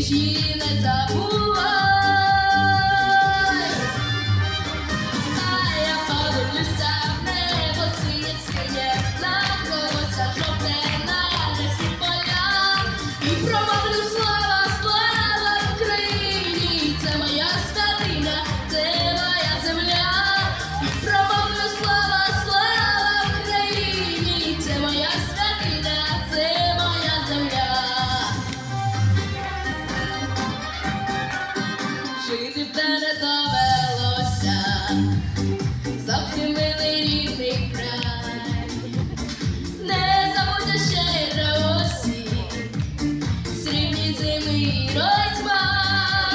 її не забувай. А в небо синє синє, на колося жовте, на лісі поля. Зовсім милий рідний край, не забудь щедро осінь, срібні зими і розмай,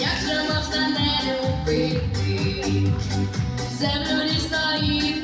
як же можна не любити? Землю лісної